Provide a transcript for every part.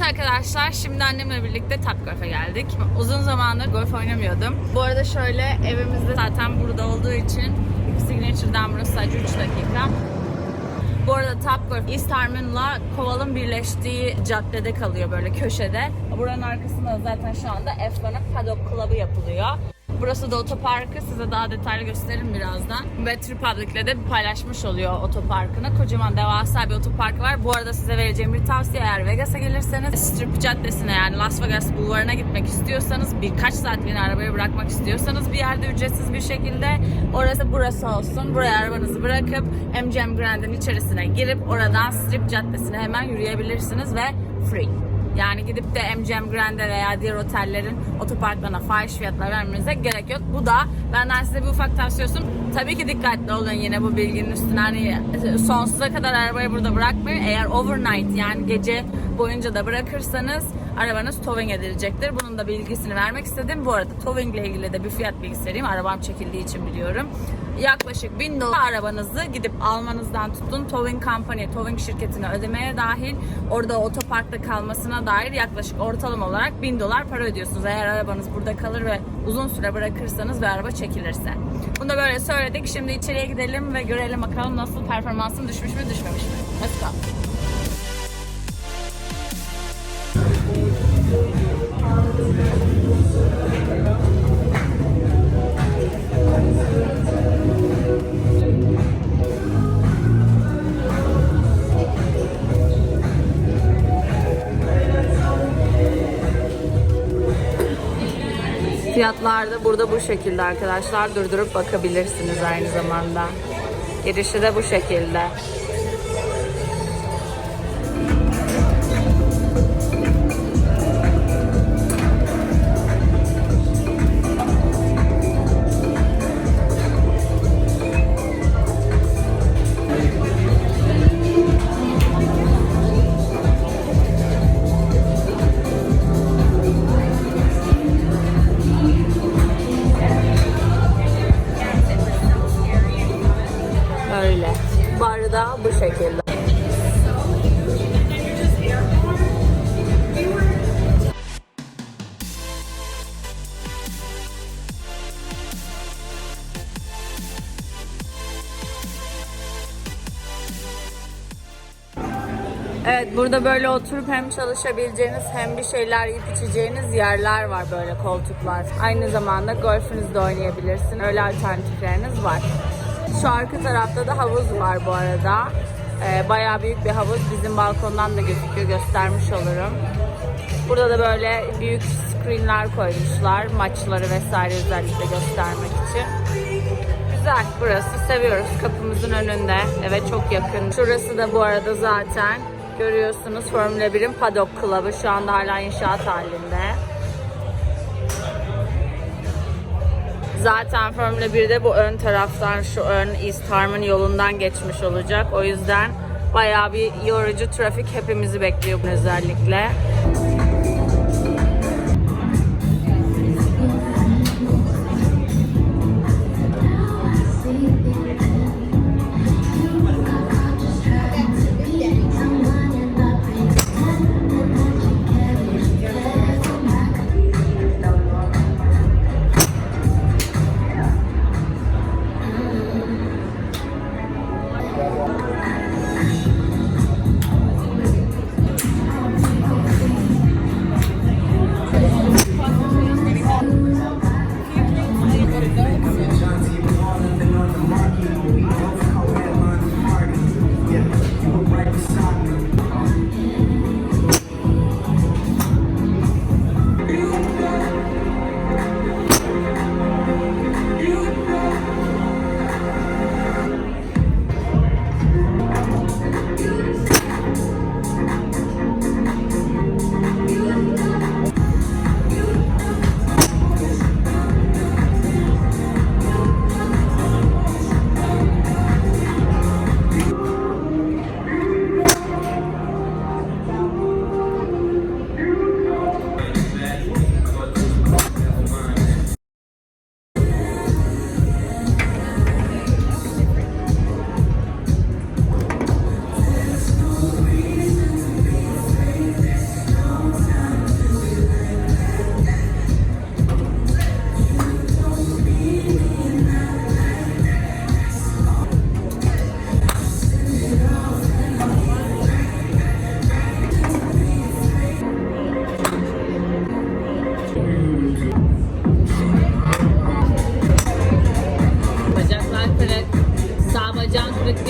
arkadaşlar. Şimdi annemle birlikte Tap Golf'e geldik. Uzun zamandır golf oynamıyordum. Bu arada şöyle evimizde zaten burada olduğu için Signature'dan burası sadece 3 dakika. Bu arada Top Golf East Harmon'la Koval'ın birleştiği caddede kalıyor böyle köşede. Buranın arkasında da zaten şu anda F1'ın Paddock Club'ı yapılıyor. Burası da otoparkı. Size daha detaylı gösteririm birazdan. Ve Republic'le de paylaşmış oluyor otoparkını. Kocaman devasa bir otoparkı var. Bu arada size vereceğim bir tavsiye eğer Vegas'a gelirseniz Strip Caddesi'ne yani Las Vegas Bulvarı'na gitmek istiyorsanız birkaç saatliğine arabayı bırakmak istiyorsanız bir yerde ücretsiz bir şekilde orası burası olsun. Buraya arabanızı bırakıp MGM Grand'in içerisine girip oradan Strip Caddesi'ne hemen yürüyebilirsiniz ve free. Yani gidip de MGM Grand'e veya diğer otellerin otoparklarına fahiş fiyatlar vermenize gerek yok. Bu da benden size bir ufak tavsiye olsun. Tabii ki dikkatli olun yine bu bilginin üstüne. Hani sonsuza kadar arabayı burada bırakmayın. Eğer overnight yani gece boyunca da bırakırsanız arabanız towing edilecektir. Bunun da bilgisini vermek istedim. Bu arada towing ile ilgili de bir fiyat bilgisi vereyim. Arabam çekildiği için biliyorum. Yaklaşık 1000 dolar arabanızı gidip almanızdan tutun towing company, towing şirketine ödemeye dahil orada otoparkta kalmasına dair yaklaşık ortalama olarak 1000 dolar para ödüyorsunuz. Eğer arabanız burada kalır ve uzun süre bırakırsanız ve araba çekilirse. Bunu da böyle söyledik. Şimdi içeriye gidelim ve görelim bakalım nasıl performansım düşmüş mü düşmemiş mi. Let's go. Fiyatlar da burada bu şekilde arkadaşlar. Durdurup bakabilirsiniz aynı zamanda. Girişi de bu şekilde. Evet burada böyle oturup hem çalışabileceğiniz hem bir şeyler yiyip içeceğiniz yerler var böyle koltuklar. Aynı zamanda golfünüzü de oynayabilirsin. Öyle alternatifleriniz var. Şu arka tarafta da havuz var bu arada. Ee, bayağı büyük bir havuz. Bizim balkondan da gözüküyor. Göstermiş olurum. Burada da böyle büyük screenler koymuşlar. Maçları vesaire özellikle göstermek için. Güzel burası. Seviyoruz. Kapımızın önünde. Evet çok yakın. Şurası da bu arada zaten görüyorsunuz Formula 1'in Paddock Club'ı. Şu anda hala inşaat halinde. Zaten Formula 1'de bu ön taraftan şu ön East Harmon yolundan geçmiş olacak. O yüzden bayağı bir yorucu trafik hepimizi bekliyor özellikle.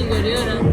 Görüyorum.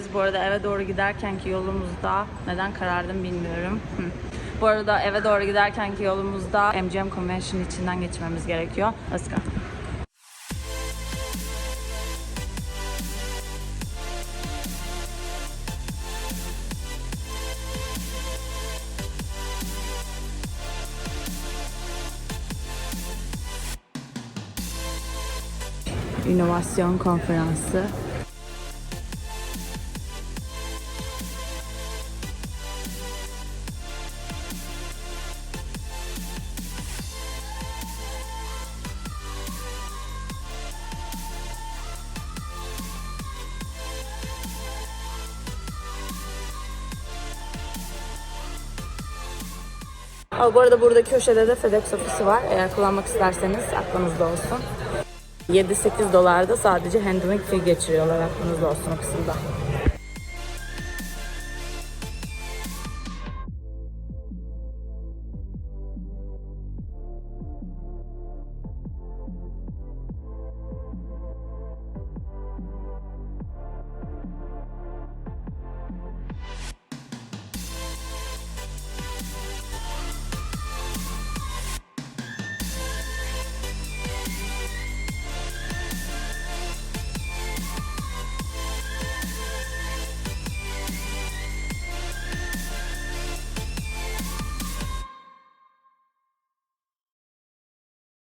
Yürüyeceğiz. Bu arada eve doğru giderkenki yolumuzda neden karardım bilmiyorum. Bu arada eve doğru giderkenki yolumuzda MGM Convention içinden geçmemiz gerekiyor. Let's go. İnovasyon konferansı. Aa, bu arada burada köşede de FedEx ofisi var. Eğer kullanmak isterseniz aklınızda olsun. 7-8 dolarda sadece handling fee geçiriyorlar aklınızda olsun o kısımda.